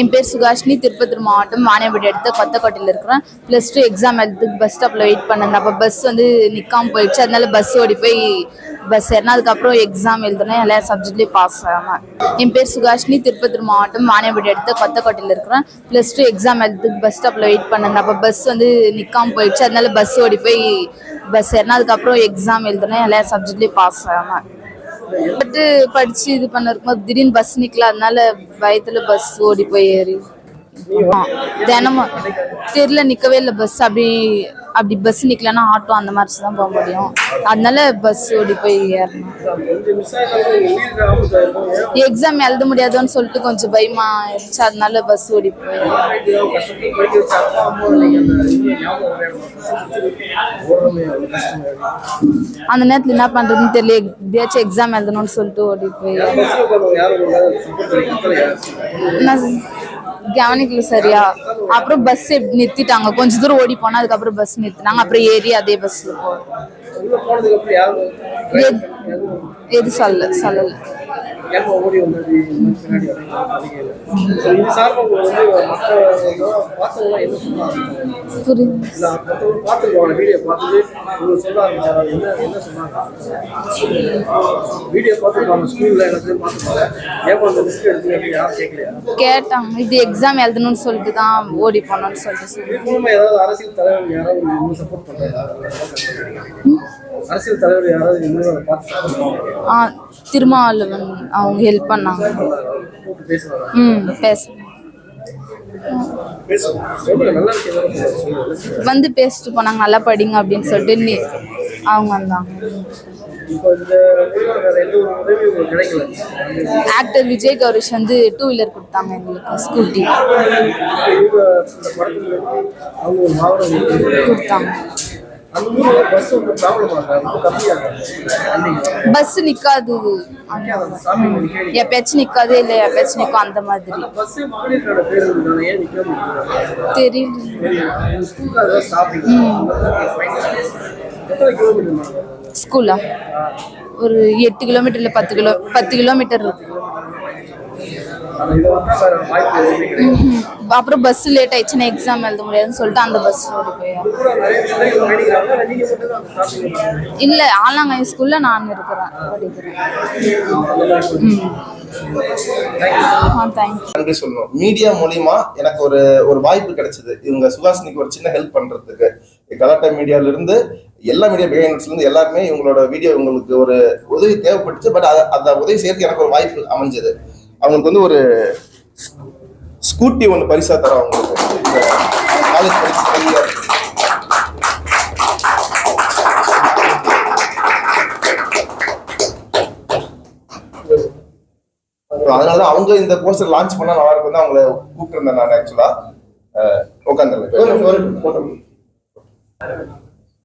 என் பேர் சுகாஷினி திருப்பத்தூர் மாவட்டம் வாணியம்பேட்டை எடுத்து கொத்தக்கோட்டையில் இருக்கிறேன் ப்ளஸ் டூ எக்ஸாம் எழுதுறதுக்கு பஸ் ஸ்டாப்பில் வெயிட் பண்ணேன் அப்போ பஸ் வந்து நிற்காம போயிடுச்சு. அதனால பஸ் ஓடி போய் பஸ் ஏறினா அதுக்கப்புறம் எக்ஸாம் எழுதுனேன். எல்லா சப்ஜெக்ட்லேயும் பாஸ் ஆனேன். என் பேர் சுகாஷினி திருப்பத்தூர் மாவட்டம் வாணியம்பேட்டை எடுத்து கொத்தக்கோட்டையில் இருக்கிறேன் ப்ளஸ் டூ எக்ஸாம் எழுதுறதுக்கு பஸ் ஸ்டாப்பில் வெயிட் பண்ணேன் அப்போ பஸ் வந்து நிற்காம போயிடுச்சு. அதனால பஸ் ஓடி போய் பஸ் ஏறினா அதுக்கப்புறம் எக்ஸாம் எழுதுனேன். எல்லா சப்ஜெக்ட்லேயும் பாஸ் ஆனேன். பட்டு படிச்சு இது பண்ண இருக்கும்போது திடீர்னு பஸ் நிக்கல. அதனால பயத்துல பஸ் ஓடி போய் ஏறி. தினமும். தெருல நிக்கவே இல்லை பஸ் அப்படி அப்படி பஸ் நிற்கலன்னா ஆட்டோ அந்த மாதிரி தான் போக முடியும் அதனால பஸ் ஓடி போய் ஏறணும் எக்ஸாம் எழுத முடியாதுன்னு சொல்லிட்டு கொஞ்சம் பயமா இருந்துச்சு அதனால பஸ் ஓடி போய் அந்த நேரத்தில் என்ன பண்றதுன்னு தெரியல எப்படியாச்சும் எக்ஸாம் எழுதணும்னு சொல்லிட்டு ஓடி போய் நான் கவனிக்கல சரியா. அப்புறம் பஸ் நிறுத்திட்டாங்க. கொஞ்ச தூரம் ஓடி போனா அதுக்கப்புறம் பஸ் நிறுத்தினாங்க அப்புறம் ஏறி அதே பஸ்ல போ எது- எது சொல்ல சொல்லல ஓடி வந்தது? பின்னாடி இது சார்பாக வந்து மற்ற பார்த்தவங்களாம் என்ன சொன்னாங்க? புரியுது. இல்லை மற்றவங்க பார்த்துருக்கோம் வீடியோ பார்த்துட்டு உங்களுக்கு சொல்ல ஆரம்பிச்சாரா என்ன என்ன சொன்னாங்க? வீடியோ பார்த்துருப்பாங்க ஸ்கூலில் எனக்கு பார்த்துருப்பாங்க. ஏன் அந்த ரிஸ்க் எடுத்தீங்க அப்படின்னு யாரும் கேட்கலையா? கேட்டாங்க இது எக்ஸாம் எழுதணும்னு சொல்லிட்டு தான் ஓடி போனோம்னு சொல்லிட்டு சொல்லி ஏதாவது அரசியல் தலைவர் யாராவது சப்போர்ட் பண்ணுறாங்க அரசியல் தலைவர் யாராவது பார்த்து? ஆ திருமாவளவன். அவங்க ஹெல்ப் பண்ணாங்க. ம் பேச வந்து பேசிட்டு போனாங்க நல்லா படிங்க அப்படின்னு சொல்லிட்டு நீ அவங்க வந்தாங்க. ஆக்டர் விஜய் கௌரிஷ் வந்து டூ வீலர் கொடுத்தாங்க எங்களுக்கு ஸ்கூட்டி கொடுத்தாங்க. பஸ் நிக்காது. எப்பயாச்சும் நிக்காது இல்ல எப்பயாச்சும் நிக்கும் அந்த மாதிரி. தெரியல. ஸ்கூலா? ஒரு எட்டு கிலோமீட்டர்ல பத்து கிலோ பத்து கிலோமீட்டர் இருக்கு அப்புறம் பஸ் லேட் ஆயிடுச்சுன்னா எக்ஸாம் எழுத முடியாதுன்னு சொல்லிட்டு அந்த பஸ் ஓடி போய் கூட நிறைய பிள்ளைகள் பயணிக்கிறாங்க ஆனா நீங்க மட்டும் தான் அந்த ஸ்டாப்பிங் இல்லை ஆலாங்காய் ஸ்கூல்ல நான் இருக்கிறேன் படிக்கிறேன். மீடியா மூலியமா எனக்கு ஒரு ஒரு வாய்ப்பு கிடைச்சது. இவங்க சுகாசினிக்கு ஒரு சின்ன ஹெல்ப் பண்றதுக்கு. கலாட்டா மீடியால இருந்து எல்லா மீடியா பிஹைண்ட்ஸ்ல இருந்து எல்லாருமே இவங்களோட வீடியோ இவங்களுக்கு ஒரு உதவி தேவைப்பட்டுச்சு. பட் அந்த உதவி செய்யறதுக்கு எனக்கு ஒரு வாய்ப்பு அமைஞ்சது. அவங்களுக்கு வந்து ஒரு ஸ்கூட்டி ஒன்று பரிசா தரோம் அவங்களுக்கு. காலேஜ் படிச்சு அதனால அவங்க இந்த போஸ்டர் லான்ச் பண்ணா நல்லா இருக்கும் தான் அவங்கள கூப்பிட்டு இருந்தேன் நான் ஆக்சுவலா உட்காந்துருந்தேன்.